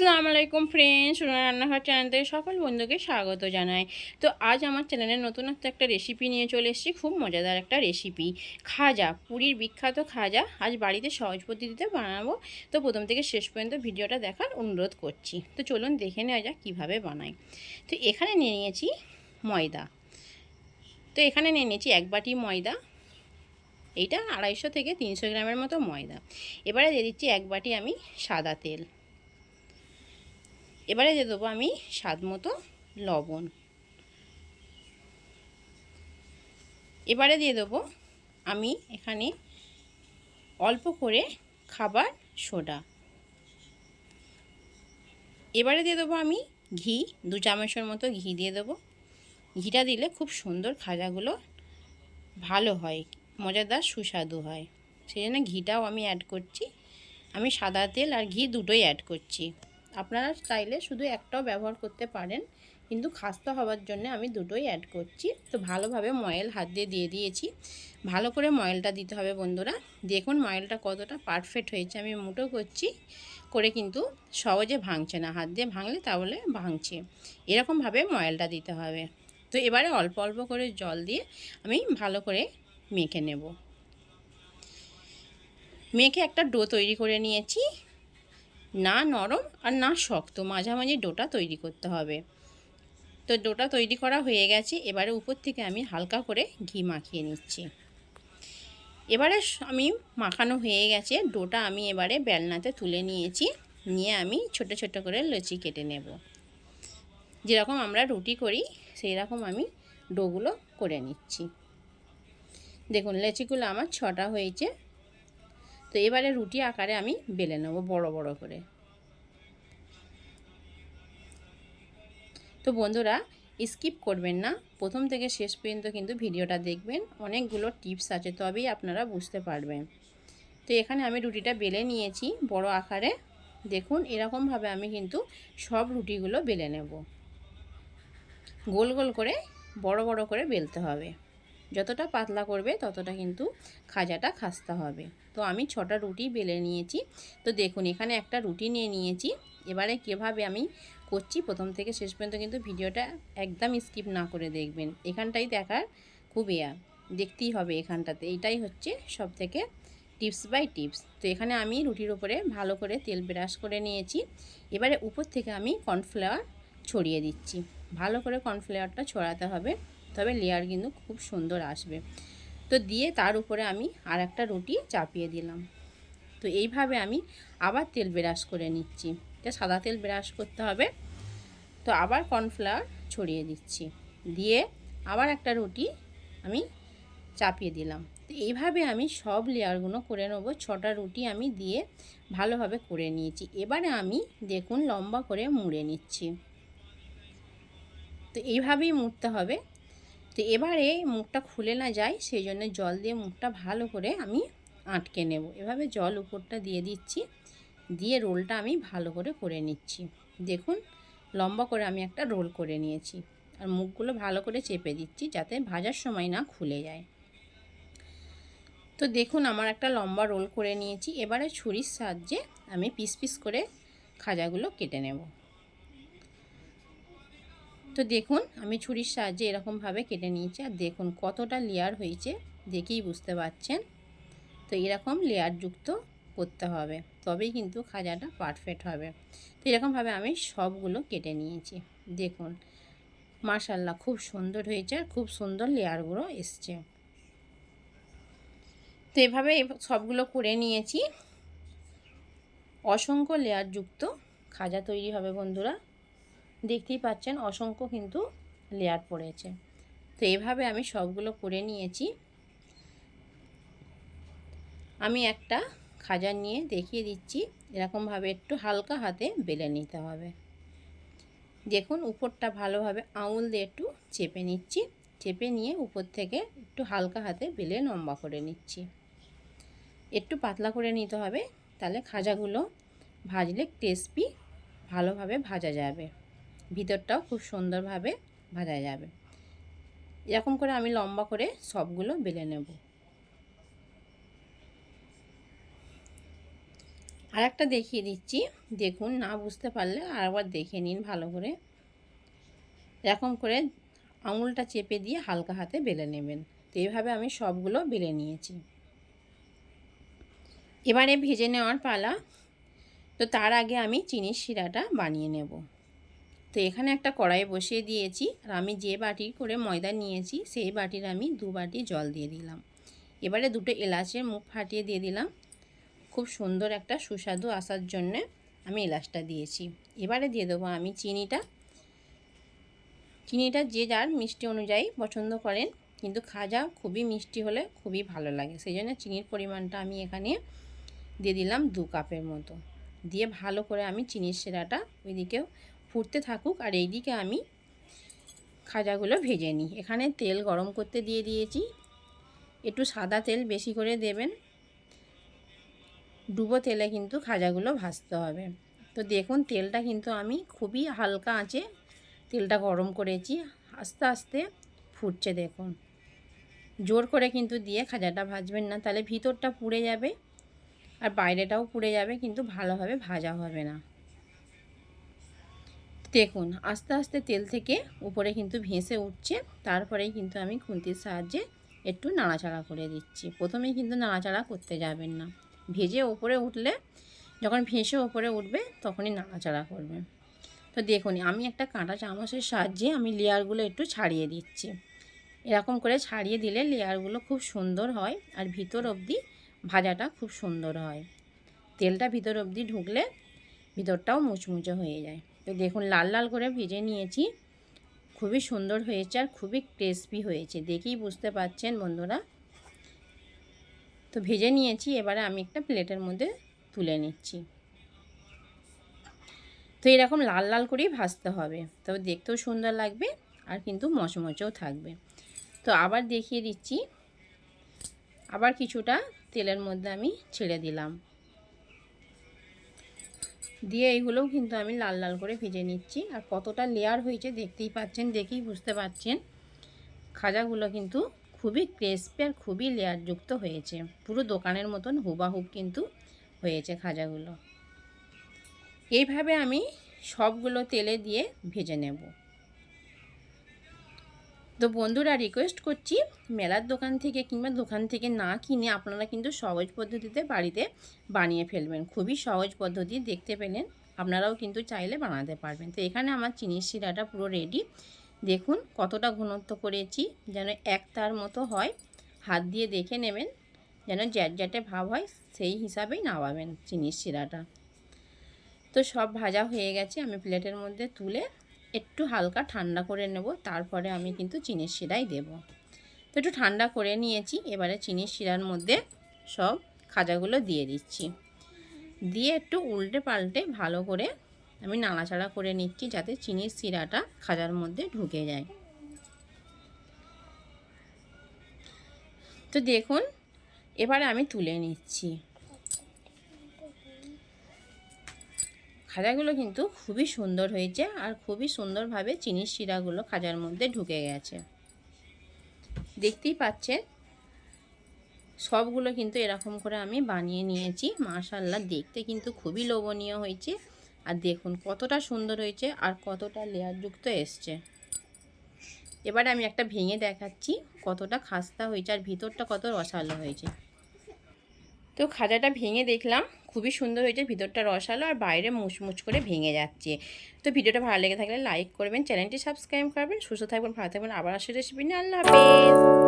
আসসালামু আলাইকুম ফ্রেন্ডস সোনা রান্নাঘর চ্যানেল থেকে সকল বন্ধুকে স্বাগত জানাই। তো আজ আমার চ্যানেলে নতুন একটা রেসিপি নিয়ে চলে এসেছি, খুব মজাদার একটা রেসিপি খাজা, পুরীর বিখ্যাত খাজা। আজ বাড়িতে সহজ পদ্ধতিতে বানাবো। তো প্রথম থেকে শেষ পর্যন্ত ভিডিওটা দেখার অনুরোধ করছি। তো চলুন দেখে নেওয়া যাক কীভাবে বানাই। তো এখানে নিয়ে নিয়েছি ময়দা। তো এখানে নিয়ে নিয়েছি এক বাটি ময়দা। এইটা আড়াইশো থেকে তিনশো গ্রামের মতো ময়দা। এবারে দিয়ে দিচ্ছি এক বাটি আমি সাদা তেল। এবারে দিয়ে দেবো আমি স্বাদ মতো লবণ। এবারে দিয়ে দেবো আমি এখানে অল্প করে খাবার সোডা। এবারে দিয়ে দেবো আমি ঘি, দু চামচের মতো ঘি দিয়ে দেবো। ঘিটা দিলে খুব সুন্দর খাজাগুলো ভালো হয়, মজাদার সুস্বাদু হয়। সেই জন্য ঘিটাও আমি অ্যাড করছি। আমি সাদা তেল আর ঘি দুটোই অ্যাড করছি। আপনারা চাইলে শুধু একটাও ব্যবহার করতে পারেন, কিন্তু খাস্তা হওয়ার জন্য আমি দুটোই অ্যাড করছি। তো ভালোভাবে ময়েল হাত দিয়ে দিয়ে দিয়েছি। ভালো করে ময়েলটা দিতে হবে বন্ধুরা। দেখুন ময়েলটা কতটা পারফেক্ট হয়েছে। আমি মুটো করছি, করে কিন্তু সহজে ভাঙছে না। হাত দিয়ে ভাঙলে তাহলে ভাঙছে। এরকমভাবে ময়েলটা দিতে হবে। তো এবারে অল্প অল্প করে জল দিয়ে আমি ভালো করে মেখে নেব। মেখে একটা ডো তৈরি করে নিয়েছি। না নরম আর না শক্ত, মাঝামাঝি ডোটা তৈরি করতে হবে। তো ডোটা তৈরি করা হয়ে গেছে, এবারে উপর থেকে আমি হালকা করে ঘি মাখিয়ে নিচ্ছি। এবারে আমি মাখানো হয়ে গেছে, ডোটা আমি এবারে বেলনাতে তুলে নিয়েছি, নিয়ে আমি ছোট ছোট করে লুচি কেটে নেব। যেরকম আমরা রুটি করি সেই রকম আমি ডোগুলো করে নিচ্ছি। দেখুন, লেচিগুলো আমার ছটা হয়েছে তো এবারে রুটি আকারে আমি বেলে নেব বড় বড় করে। তো বন্ধুরা, স্কিপ করবেন না, প্রথম থেকে শেষ পর্যন্ত কিন্তু ভিডিওটা দেখবেন, অনেকগুলো টিপস আছে, তবেই আপনারা বুঝতে পারবেন। তো এখানে আমি রুটিটা বেলে নিয়েছি বড় আকারে। দেখুন, এরকমভাবে আমি কিন্তু সব রুটিগুলো বেলে নেব। গোল গোল করে, বড় বড় করে বেলতে হবে। যতটা পাতলা করবে, ততটা কিন্তু খাজাটা খাস্তা হবে। তো আমি ছটা রুটি বেলে নিয়েছি। তো দেখুন, এখানে একটা রুটি নিয়ে নিয়েছি। এবারে কীভাবে আমি করছি, প্রথম থেকে শেষ পর্যন্ত কিন্তু ভিডিওটা একদম স্কিপ না করে দেখবেন। এখানটাই দেখার খুব ইয়া, দেখতেই হবে এখানটাতে। এটাই হচ্ছে সব থেকে টিপস বাই টিপস। তো এখানে আমি রুটির উপরে ভালো করে তেল ব্রাশ করে নিয়েছি। এবারে উপর থেকে আমি কর্নফ্লাওয়ার ছড়িয়ে দিচ্ছি। ভালো করে কর্নফ্লাওয়ারটা ছড়াতে হবে। তবে লেয়ার কিন্তু খুব সুন্দর আসবে। তো দিয়ে তার উপরে আমি আর একটা রুটি চাপিয়ে দিলাম। তো এইভাবে আমি আবার তেল ব্রাশ করে নিচ্ছি। এটা সাদা তেল ব্রাশ করতে হবে। তো আবার কর্নফ্লাওয়ার ছড়িয়ে দিচ্ছি। দিয়ে আবার একটা রুটি আমি চাপিয়ে দিলাম। তো এইভাবে আমি সব লেয়ারগুলো করে নেব। ছটা রুটি আমি দিয়ে ভালোভাবে করে নিয়েছি। এবারে আমি দেখুন লম্বা করে মুড়ে নিচ্ছি। তো এইভাবেই মুড়তে হবে। তো এবারে মুখটা খুলে না যায়, সেই জন্য জল দিয়ে মুখটা ভালো করে আমি আটকে নেব। এভাবে জল উপরটা দিয়ে দিচ্ছি, দিয়ে রোলটা আমি ভালো করে করে নিচ্ছি। দেখুন, লম্বা করে আমি একটা রোল করে নিয়েছি। আর মুখগুলো ভালো করে চেপে দিচ্ছি যাতে ভাজার সময় না খুলে যায়। তো দেখুন, আমার একটা লম্বা রোল করে নিয়েছি। এবারে ছুরির সাহায্যে আমি পিস পিস করে খাজাগুলো কেটে নেব। তো দেখুন, আমি ছুরির সাহায্যে এরকমভাবে কেটে নিয়েছি আর দেখুন কতটা লেয়ার হয়েছে দেখেই বুঝতে পারছেন তো এরকম লেয়ারযুক্ত করতে হবে, তবেই কিন্তু খাজাটা পারফেক্ট হবে। তো এরকমভাবে আমি সবগুলো কেটে নিয়েছি। দেখুন মার্শাল্লাহ খুব সুন্দর হয়েছে আর খুব সুন্দর লেয়ারগুলো এসছে। তো এভাবে সবগুলো করে নিয়েছি। অসংখ্য লেয়ারযুক্ত খাজা তৈরি হবে বন্ধুরা। দেখতেই পাচ্ছেন অসংখ্য কিন্তু লেয়ার পড়েছে। তো এভাবে আমি সবগুলো করে নিয়েছি। আমি একটা খাজা নিয়ে দেখিয়ে দিচ্ছি, এরকমভাবে একটু হালকা হাতে বেলে নিতে হবে। দেখুন, উপরটা ভালোভাবে আঙুল দিয়ে একটু চেপে নিচ্ছি, চেপে নিয়ে উপর থেকে একটু হালকা হাতে বেলে লম্বা করে নিচ্ছি। একটু পাতলা করে নিতে হবে, তাহলে খাজাগুলো ভাজলে ক্রিসপি ভালোভাবে ভাজা যাবে। ভিতরটাও খুব সুন্দরভাবে ভাজা যাবে। এরকম করে আমি লম্বা করে সবগুলো বেলে নেব। আর একটা দেখিয়ে দিচ্ছি। দেখুন, না বুঝতে পারলে আরেকবার দেখে নিন ভালো করে। এরকম করে আঙুলটা চেপে দিয়ে হালকা হাতে বেলে নেবেন। তো এইভাবে আমি সবগুলো বেলে নিয়েছি। এবারে ভেজে নেওয়ার পালা। তো তার আগে আমি চিনির শিরাটা বানিয়ে নেব। তো এখানে একটা কড়াই বসিয়ে দিয়েছি আর আমি যে বাটি করে ময়দা নিয়েছি সেই বাটির আমি দু বাটি জল দিয়ে দিলাম। এবারে দুটো এলাচের মুখ ফাটিয়ে দিয়ে দিলাম। খুব সুন্দর একটা সুস্বাদু আসার জন্যে আমি এলাচটা দিয়েছি। এবারে দিয়ে দেবো আমি চিনিটা। চিনিটা যে যার মিষ্টি অনুযায়ী পছন্দ করেন, কিন্তু খাজা খুবই মিষ্টি হলে খুবই ভালো লাগে। সেই জন্য চিনির পরিমাণটা আমি এখানে দিয়ে দিলাম দু কাপের মতো। দিয়ে ভালো করে আমি চিনির সেরাটা ওইদিকেও ফুটতে থাকুক আর এইদিকে আমি খাজাগুলো ভেজে নিই। এখানে তেল গরম করতে দিয়ে দিয়েছি। একটু সাদা তেল বেশি করে দেবেন। ডুবো তেলে কিন্তু খাজাগুলো ভাজতে হবে। তো দেখুন, তেলটা কিন্তু আমি খুবই হালকা আঁচে তেলটা গরম করেছি। আস্তে আস্তে ফুটছে, দেখুন। জোর করে কিন্তু দিয়ে খাজাটা ভাজবেন না। তাহলে ভিতরটা পুড়ে যাবে আর বাইরেটাও পুড়ে যাবে, কিন্তু ভালোভাবে ভাজা হবে না। দেখুন, আস্তে আস্তে তেল থেকে উপরে কিন্তু ভেসে উঠছে। তারপরেই কিন্তু আমি খুন্তির সাহায্যে একটু নাড়াচাড়া করে দিচ্ছি। প্রথমেই কিন্তু নাড়াচাড়া করতে যাবেন না। ভেজে ওপরে উঠলে, যখন ভেসে ওপরে উঠবে, তখনই নাড়াচাড়া করবে তো দেখুন, আমি একটা কাঁটা চামচের সাহায্যে আমি লেয়ারগুলো একটু ছাড়িয়ে দিচ্ছি। এরকম করে ছাড়িয়ে দিলে লেয়ারগুলো খুব সুন্দর হয় আর ভিতর অবধি ভাজাটা খুব সুন্দর হয়। তেলটা ভিতর অবধি ঢুকলে ভিতরটাও মুচমুচে হয়ে যায়। তো দেখুন, লাল লাল করে ভেজে নিয়েছি। খুবই সুন্দর হয়েছে আর খুবই ক্রিসপি হয়েছে। দেখেই বুঝতে পারছেন বন্ধুরা। তো ভেজে নিয়েছি, এবারে আমি একটা প্লেটের মধ্যে তুলে নিচ্ছি। তো এরকম লাল লাল করেই ভাজতে হবে। তবে দেখতেও সুন্দর লাগবে আর কিন্তু মচমচেও থাকবে। তো আবার দেখিয়ে দিচ্ছি। আবার কিছুটা তেলের মধ্যে আমি ছেড়ে দিলাম। দিয়ে এইগুলোও কিন্তু আমি লাল লাল করে ভেজে নিচ্ছি। আর কতটা লেয়ার হয়েছে দেখতেই পাচ্ছেন, দেখেই বুঝতে পারছেন খাজাগুলো কিন্তু খুবই ক্রেসপি আর খুবই লেয়ারযুক্ত হয়েছে। পুরো দোকানের মতন হুবাহুব কিন্তু হয়েছে খাজাগুলো। এইভাবে আমি সবগুলো তেলে দিয়ে ভেজে নেব। তো বন্ধুরা রিকোয়েস্ট করছি, মেলার দোকান থেকে কিংবা দোকান থেকে না কিনে আপনারা কিন্তু সহজ পদ্ধতিতে বাড়িতে বানিয়ে ফেলবেন। খুবই সহজ পদ্ধতি, দেখতে পেলেন। আপনারাও কিন্তু চাইলে বানাতে পারবেন। তো এখানে আমার চিনির শিরাটা পুরো রেডি দেখুন কতটা ঘনত্ব করেছি, যেন এক তার মতো হয়। হাত দিয়ে দেখে নেবেন, যেন জ্যাট জ্যাটে ভাব হয়, সেই হিসাবেই নামাবেন চিনির শিরাটা। তো সব ভাজা হয়ে গেছে, আমি প্লেটের মধ্যে তুলে একটু হালকা ঠান্ডা করে নেব, তারপরে আমি কিন্তু চিনির শিরাই দেব। তো একটু ঠান্ডা করে নিয়েছি, এবারে চিনির শিরার মধ্যে সব খাজাগুলো দিয়ে দিচ্ছি। দিয়ে একটু উল্টে পাল্টে ভালো করে আমি নাড়াচাড়া করে নিচ্ছি, যাতে চিনির শিরাটা খাজার মধ্যে ঢুকে যায়। তো দেখুন, এবারে আমি তুলে নিচ্ছি। খাজাগুলো কিন্তু খুবই সুন্দর হয়েছে আর খুবই সুন্দরভাবে চিনির শিরাগুলো খাজার মধ্যে ঢুকে গেছে। দেখতেই পাচ্ছেন? সবগুলো কিন্তু এরকম করে আমি বানিয়ে নিয়েছি। মাশাল্লাহ দেখতে কিন্তু খুবই লোভনীয় হয়েছে। আর দেখুন কতটা সুন্দর হয়েছে আর কতটা লেয়ারযুক্ত এসছে। এবারে আমি একটা ভেঙে দেখাচ্ছি কতটা খাস্তা হয়েছে আর ভিতরটা কত রসালো হয়েছে। তো খাজাটা ভেঙে দেখলাম। খুবই সুন্দর হয়েছে, ভিতরটা রসালো আর বাইরে মুচমুচ করে ভেঙে যাচ্ছে। তো ভিডিওটা ভালো লেগে থাকলে লাইক করবেন, চ্যানেলটি সাবস্ক্রাইব করবেন, সুস্থ থাকবেন, ভালো থাকবেন, আবার আসে রেসিপি নিয়ে। আল্লাহ হাফেজ।